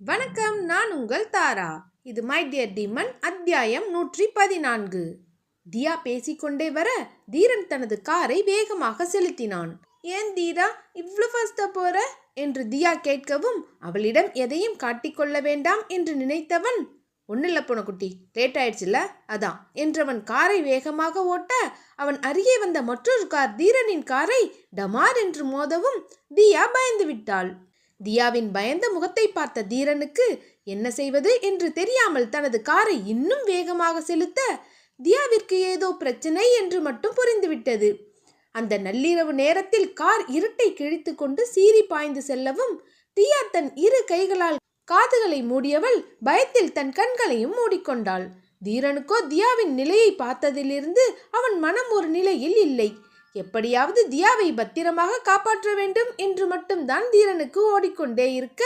வணக்கம் நான் உங்கள் தாரா. இது மை டியர் டிமன் அத்தியாயம் நூற்றி பதினான்கு. தியா பேசிக்கொண்டே வர தீரன் தனது காரை வேகமாக செலுத்தினான். ஏன் தீரா இவ்வளோ ஃபாஸ்டா போற? என்று தியா கேட்கவும் அவளிடம் எதையும் காட்டிக்கொள்ள வேண்டாம் என்று நினைத்தவன் ஒன்னில்ல குட்டி லேட் ஆயிடுச்சுல்ல அதான் என்றவன் காரை வேகமாக ஓட்ட அவன் அருகே வந்த மற்றொரு கார் தீரனின் காரை டமார் என்று மோதவும் தியா பயந்து விட்டாள் தியாவின் பயந்த முகத்தை பார்த்த தீரனுக்கு என்ன செய்வது என்று தெரியாமல் தனது காரை இன்னும் வேகமாக செலுத்த தியாவிற்கு ஏதோ பிரச்சனை என்று மட்டும் புரிந்துவிட்டது. அந்த நள்ளிரவு நேரத்தில் கார் இருட்டை கிழித்து கொண்டு சீறி பாய்ந்து செல்லவும் தியா தன் இரு கைகளால் காதுகளை மூடியவள் பயத்தில் தன் கண்களையும் மூடிக்கொண்டாள். தீரனுக்கோ தியாவின் நிலையை பார்த்ததிலிருந்து அவன் மனம் ஒரு நிலையில் இல்லை. எப்படியாவது தியாவை பத்திரமாக காப்பாற்ற வேண்டும் என்று மட்டும்தான் தீரனுக்கு ஓடிக்கொண்டே இருக்க.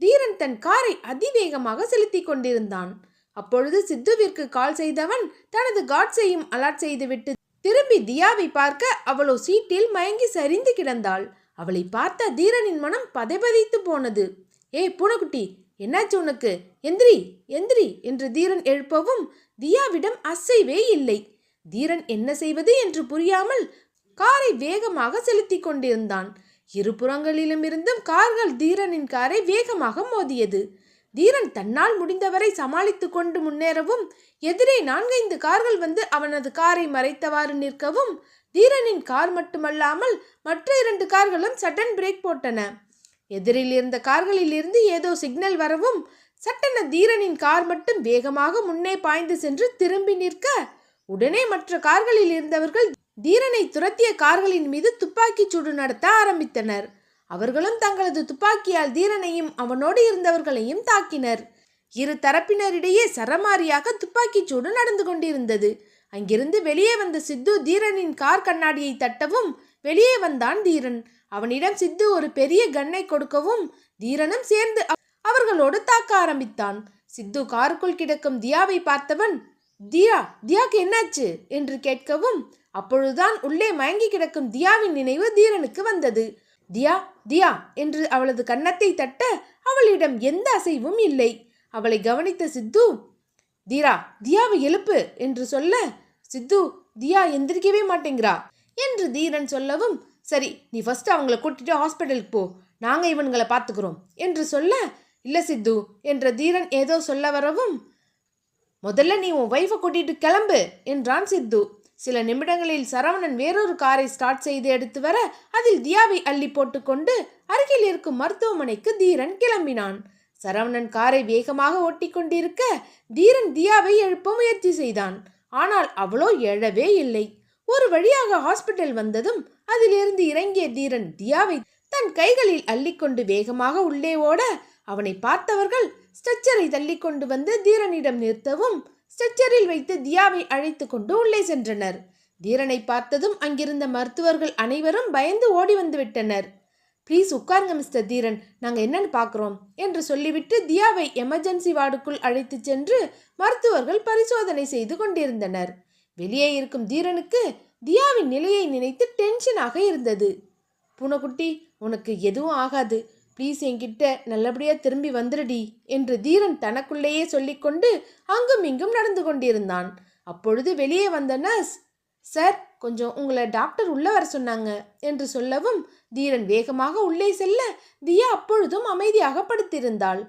தீரன் தன் காரை அதிவேகமாக செலுத்திக் கொண்டிருந்தான். அப்பொழுது சித்துவிற்கு கால் செய்தவன் தனது காட்ஸையும் அலர்ட் செய்துவிட்டு திரும்பி தியாவை பார்க்க அவளோ சீட்டில் மயங்கி சரிந்து கிடந்தாள். அவளை பார்த்த தீரனின் மனம் பதைபதைத்து போனது. ஏ பூனைக்குட்டி என்னாச்சு உனக்கு? எந்திரி எந்திரி என்று தீரன் எழுப்பவும் தியாவிடம் அசைவே இல்லை. தீரன் என்ன செய்வது என்று புரியாமல் காரை வேகமாக செலுத்திக் கொண்டிருந்தான். இருபுறங்களிலும் இருந்தும் கார்கள் தீரனின் காரை வேகமாக மோதியது. தீரன் தன்னால் முடிந்தவரை சமாளித்துக் கொண்டு முன்னேறவும் எதிரே நான்கைந்து கார்கள் வந்து அவனது காரை மறைத்தவாறு நிற்கவும் தீரனின் கார் மட்டுமல்லாமல் மற்ற இரண்டு கார்களும் சட்டன் பிரேக் போட்டன. எதிரில் இருந்த கார்களில் இருந்து ஏதோ சிக்னல் வரவும் சட்டென தீரனின் கார் மட்டும் வேகமாக முன்னே பாய்ந்து சென்று திரும்பி நிற்க உடனே மற்ற கார்களில் இருந்தவர்கள் தீரனை துரத்திய கார்களின் மீது துப்பாக்கிச் சூடு நடத்த ஆரம்பித்தனர். அவர்களும் தங்களது துப்பாக்கியால் தீரனையும் அவனோடு இருந்தவர்களையும் தாக்கினர். இரு தரப்பினரிடையே சரமாரியாக துப்பாக்கிச் சூடு நடந்து கொண்டிருந்தது. அங்கிருந்து வெளியே வந்த சித்து தீரனின் கார் கண்ணாடியை தட்டவும் வெளியே வந்தான் தீரன். அவனிடம் சித்து ஒரு பெரிய கன்னை கொடுக்கவும் தீரனும் சேர்ந்து அவர்களோடு தாக்க ஆரம்பித்தான். சித்து காருக்குள் கிடக்கும் தியாவை பார்த்தவன் தியா தியாக்கு என்னாச்சு? என்று கேட்கவும் அப்பொழுதுதான் உள்ளே மயங்கி கிடக்கும் தியாவின் நினைவு தீரனுக்கு வந்தது. தியா தியா என்று அவளது கன்னத்தை தட்ட அவளிடம் எந்த அசைவும் இல்லை. அவளை கவனித்த சித்து தீரா தியாவை எழுப்பு என்று சொல்ல சித்து தியா எந்திரிக்கவே மாட்டேங்கிறா என்று தீரன் சொல்லவும் சரி நீ ஃபர்ஸ்ட் அவங்கள கூட்டிட்டு ஹாஸ்பிட்டலுக்கு போ. நாங்கள் இவனுங்களை பார்த்துக்கிறோம் என்று சொல்ல இல்லை சித்து என்ற தீரன் ஏதோ சொல்ல வரவும் முதல்ல நீ உன் ஒய்ஃபை கூட்டிட்டு கிளம்பு என்றான் சித்து. சில நிமிடங்களில் சரவணன் வேறொரு காரை ஸ்டார்ட் செய்து எடுத்து வர அதில் தியாவை அள்ளி போட்டுக்கொண்டு அருகில் இருக்கும் மருத்துவமனைக்கு தீரன் கிளம்பினான். சரவணன் காரை வேகமாக ஓட்டி கொண்டிருக்க தீரன் தியாவை எழுப்ப முயற்சி செய்தான். ஆனால் அவளோ எழவே இல்லை. ஒரு வழியாக ஹாஸ்பிட்டல் வந்ததும் அதிலிருந்து இறங்கிய தீரன் தியாவை தன் கைகளில் அள்ளிக்கொண்டு வேகமாக உள்ளே ஓட அவனை பார்த்தவர்கள் ஸ்ட்ரெச்சரை தள்ளிக்கொண்டு வந்து தீரனிடம் நிறுத்தவும் ஸ்ட்ரெச்சரில் வைத்து தியாவை அழைத்து கொண்டு உள்ளே சென்றனர். தீரனை பார்த்ததும் அங்கிருந்த மருத்துவர்கள் அனைவரும் பயந்து ஓடி வந்து விட்டனர் ப்ளீஸ் உட்காருங்க மிஸ்டர் தீரன். நாங்கள் என்னன்னு பார்க்குறோம் என்று சொல்லிவிட்டு தியாவை எமர்ஜென்சி வார்டுக்குள் அழைத்துச் சென்று மருத்துவர்கள் பரிசோதனை செய்து கொண்டிருந்தனர். வெளியே இருக்கும் தீரனுக்கு தியாவின் நிலையை நினைத்து டென்ஷனாக இருந்தது. பூனைக்குட்டி உனக்கு எதுவும் ஆகாது. ப்ளீஸ் என்கிட்ட நல்லபடியாக திரும்பி வந்துடுடி என்று தீரன் தனக்குள்ளேயே சொல்லிக்கொண்டு அங்கும் இங்கும் நடந்து கொண்டிருந்தான். அப்பொழுது வெளியே வந்த நர்ஸ் சார் கொஞ்சம் உங்களை டாக்டர் உள்ள வர சொன்னாங்க என்று சொல்லவும் தீரன் வேகமாக உள்ளே செல்ல தியா அப்பொழுதும் அமைதியாக படுத்திருந்தாள்.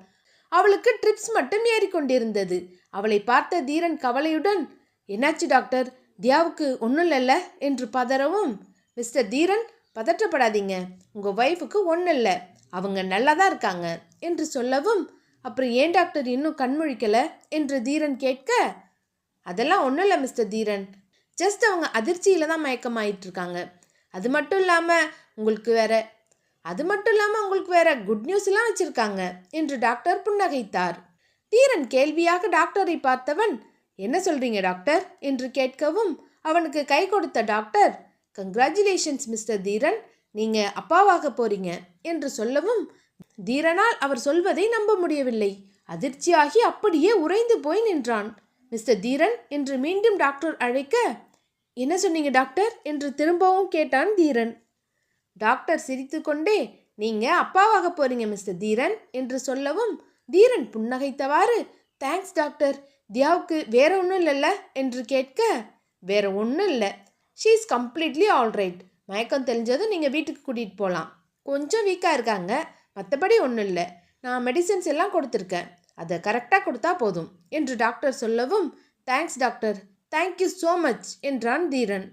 அவளுக்கு ட்ரிப்ஸ் மட்டும் ஏறிக்கொண்டிருந்தது அவளை பார்த்த தீரன் கவலையுடன் என்னாச்சு டாக்டர்? தியாவுக்கு ஒன்றும் இல்லைல்ல என்று பதறவும் மிஸ்டர் தீரன் பதற்றப்படாதீங்க. உங்கள் ஒய்ஃபுக்கு ஒன்றும் இல்லை. அவங்க நல்லா தான் இருக்காங்க என்று சொல்லவும் அப்புறம் ஏன் டாக்டர் இன்னும் கண்மொழிக்கலை என்று தீரன் கேட்க அதெல்லாம் ஒன்றும் இல்லை மிஸ்டர் தீரன். ஜஸ்ட் அவங்க அதிர்ச்சியில் தான் மயக்கமாயிட்டு இருக்காங்க. அது மட்டும் இல்லாமல் உங்களுக்கு வேற அது மட்டும் இல்லாமல் உங்களுக்கு வேற குட் நியூஸ்லாம் வச்சுருக்காங்க என்று டாக்டர் புன்னகைத்தார். தீரன் கேள்வியாக டாக்டரை பார்த்தவன் என்ன சொல்கிறீங்க டாக்டர்? என்று கேட்கவும் அவனுக்கு கை கொடுத்த டாக்டர் கங்க்ராச்சுலேஷன்ஸ் மிஸ்டர் தீரன். நீங்க அப்பாவாக போறீங்க என்று சொல்லவும் தீரனால் அவர் சொல்வதை நம்ப முடியவில்லை. அதிர்ச்சியாகி அப்படியே உறைந்து போய் நின்றான். மிஸ்டர் தீரன் என்று மீண்டும் டாக்டர் அழைக்க என்ன சொன்னீங்க டாக்டர்? என்று திரும்பவும் கேட்டான் தீரன். டாக்டர் சிரித்துக்கொண்டே நீங்க அப்பாவாக போறீங்க மிஸ்டர் தீரன் என்று சொல்லவும் தீரன் புன்னகைத்தவாறு தேங்க்ஸ் டாக்டர் தியாவுக்கு வேற ஒன்றும் இல்லைல்ல என்று கேட்க வேற ஒன்றும் இல்லை. She is completely alright. மயக்கம் தெளிஞ்சதும் நீங்கள் வீட்டுக்கு கூட்டிகிட்டு போகலாம் கொஞ்சம் வீக்காக இருக்காங்க. மற்றபடி ஒன்றும் இல்லை. நான் மெடிசின்ஸ் எல்லாம் கொடுத்துருக்கேன். அதை கரெக்டாக கொடுத்தா போதும் என்று டாக்டர் சொல்லவும் thanks doctor thank you so much என்றான் தீரன்.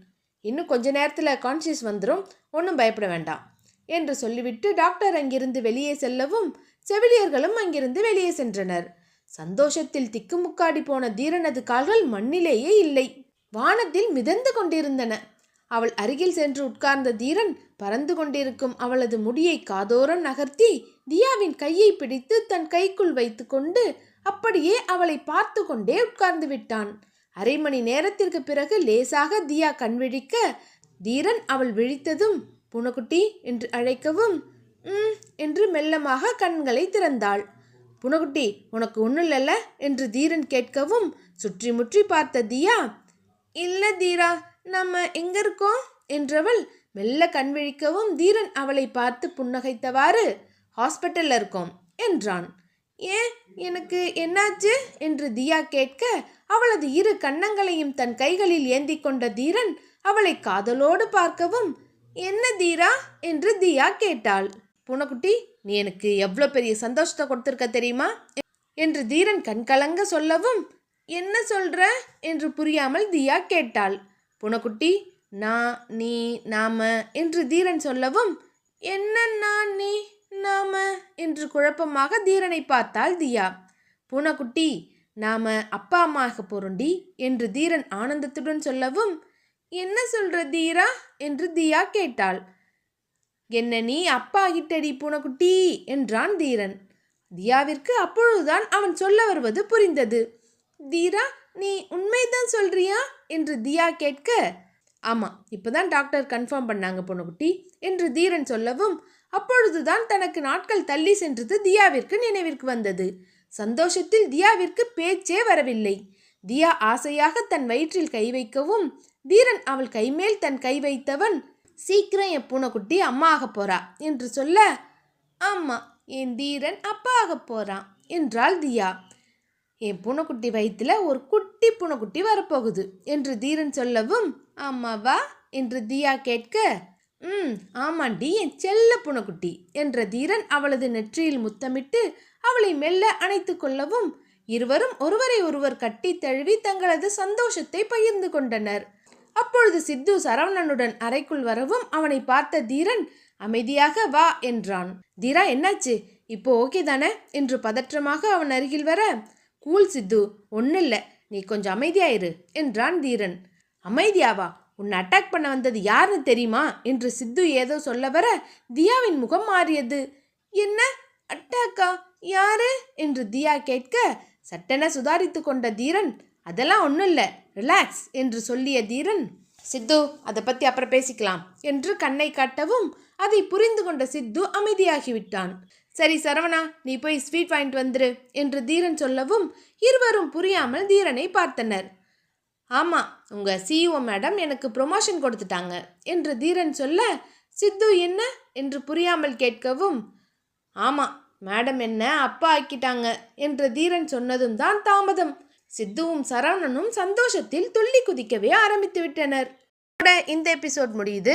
இன்னும் கொஞ்ச நேரத்தில் கான்ஷியஸ் வந்துடும் ஒன்றும் பயப்பட வேண்டாம் என்று சொல்லிவிட்டு டாக்டர் அங்கிருந்து வெளியே செல்லவும் செவிலியர்களும் அங்கிருந்து வெளியே சென்றனர். சந்தோஷத்தில் திக்குமுக்காடி போன தீரனது கால்கள் மண்ணிலேயே இல்லை. வானத்தில் மிதந்து கொண்டிருந்தன. அவள் அருகில் சென்று உட்கார்ந்த தீரன் பறந்து கொண்டிருக்கும் அவளது முடியை காதோரம் நகர்த்தி தியாவின் கையை பிடித்து தன் கைக்குள் வைத்துக்கொண்டு அப்படியே அவளை பார்த்து கொண்டே உட்கார்ந்து விட்டான். அரை மணி நேரத்திற்கு பிறகு லேசாக தியா கண்விழிக்க தீரன் அவள் விழித்ததும் புனகுட்டி என்று அழைக்கவும் ம் என்று மெல்லமாக கண்களை திறந்தாள். புனகுட்டி உனக்கு ஒன்றும் இல்லைல்ல என்று தீரன் கேட்கவும் சுற்றி முற்றி பார்த்த தியா இல்லை தீரா நம்ம எங்க இருக்கோம்? என்றவள் மெல்ல கண் விழிக்கவும் தீரன் அவளை பார்த்து புன்னகைத்தவாறு ஹாஸ்பிட்டல்ல இருக்கோம் என்றான். ஏன்? எனக்கு என்னாச்சு? என்று தியா கேட்க அவளது இரு கன்னங்களையும் தன் கைகளில் ஏந்தி கொண்ட தீரன் அவளை காதலோடு பார்க்கவும் என்ன தீரா? என்று தியா கேட்டாள். பூனைக்குட்டி நீ எனக்கு எவ்வளோ பெரிய சந்தோஷத்தை கொடுத்துருக்க தெரியுமா? என்று தீரன் கண்கலங்க சொல்லவும் என்ன சொல்ற? என்று புரியாமல் தியா கேட்டாள். புனக்குட்டி நான் நீ நாம என்று தீரன் சொல்லவும் என்ன நான் நீ நாம என்று குழப்பமாக தீரனை பார்த்தாள் தியா. பூனைக்குட்டி நாம அப்பா அம்மாக பொருண்டி என்று தீரன் ஆனந்தத்துடன் சொல்லவும் என்ன சொல்ற தீரா? என்று தியா கேட்டாள். என்ன நீ அப்பா கிட்டடி பூனைக்குட்டி என்றான் தீரன். தியாவிற்கு அப்பொழுதுதான் அவன் சொல்ல வருவது புரிந்தது. தீரா நீ உண்மைதான் சொல்றியா? என்று தியா கேட்க ஆமாம் இப்போ தான் டாக்டர் கன்ஃபார்ம் பண்ணாங்க பொண்ணுக்குட்டி என்று தீரன் சொல்லவும் அப்பொழுதுதான் தனக்கு நாட்கள் தள்ளி சென்றது தியாவிற்கு நினைவிற்கு வந்தது. சந்தோஷத்தில் தியாவிற்கு பேச்சே வரவில்லை. தியா ஆசையாக தன் வயிற்றில் கை வைக்கவும் தீரன் அவள் கைமேல் தன் கை வைத்தவன் சீக்கிரம் என் பூனைக்குட்டி அம்மா ஆக போறா என்று சொல்ல ஆமாம் என் தீரன் அப்பா ஆக போறான் என்றாள் தியா. என் பூனைக்குட்டி வயிற்றுல ஒரு குட்டி பூனைக்குட்டி வரப்போகுது என்று தீரன் சொல்லவும் ஆமாவா என்று தியா கேட்க ம் ஆமாண்டி என் செல்ல புனக்குட்டி என்ற தீரன் அவளது நெற்றியில் முத்தமிட்டு அவளை மெல்ல அணைத்து கொள்ளவும் இருவரும் ஒருவரை ஒருவர் கட்டி தழுவி தங்களது சந்தோஷத்தை பகிர்ந்து கொண்டனர். அப்பொழுது சித்து சரவணனுடன் அறைக்குள் வரவும் அவனை பார்த்த தீரன் அமைதியாக வா என்றான். தீரா என்னாச்சு? இப்போ ஓகே தானே? என்று பதற்றமாக அவன் அருகில் வர கூல் சித்து ஒன்றும் இல்லை நீ கொஞ்சம் அமைதியாயிரு என்றான் தீரன். அமைதியாவா? உன்னை அட்டாக் பண்ண வந்தது யாருன்னு தெரியுமா? என்று சித்து ஏதோ சொல்ல வர தியாவின் முகம் மாறியது. என்ன? அட்டாக்கா யாரு? என்று தியா கேட்க சட்டென சுதாரித்து கொண்ட தீரன் அதெல்லாம் ஒன்றும் இல்லை ரிலாக்ஸ் என்று சொல்லிய தீரன். சித்து அதை பற்றி அப்புறம் பேசிக்கலாம் என்று கண்ணை காட்டவும் அதை புரிந்து கொண்ட சித்து அமைதியாகிவிட்டான். சரி சரவணா நீ போய் ஸ்வீட் வாங்கிட்டு வந்துரு என்று தீரன் சொல்லவும் இருவரும் புரியாமல் தீரனை பார்த்தனர். ஆமாம் உங்கள் சிஇஓ மேடம் எனக்கு ப்ரொமோஷன் கொடுத்துட்டாங்க என்று தீரன் சொல்ல சித்து என்ன? என்று புரியாமல் கேட்கவும் ஆமாம் மேடம் என்ன அப்பா ஆக்கிட்டாங்க என்று தீரன் சொன்னதும் தான் தாமதம். சித்துவும் சரவணனும் சந்தோஷத்தில் துள்ளி குதிக்கவே ஆரம்பித்து விட்டனர். இந்த எபிசோட் முடியுது.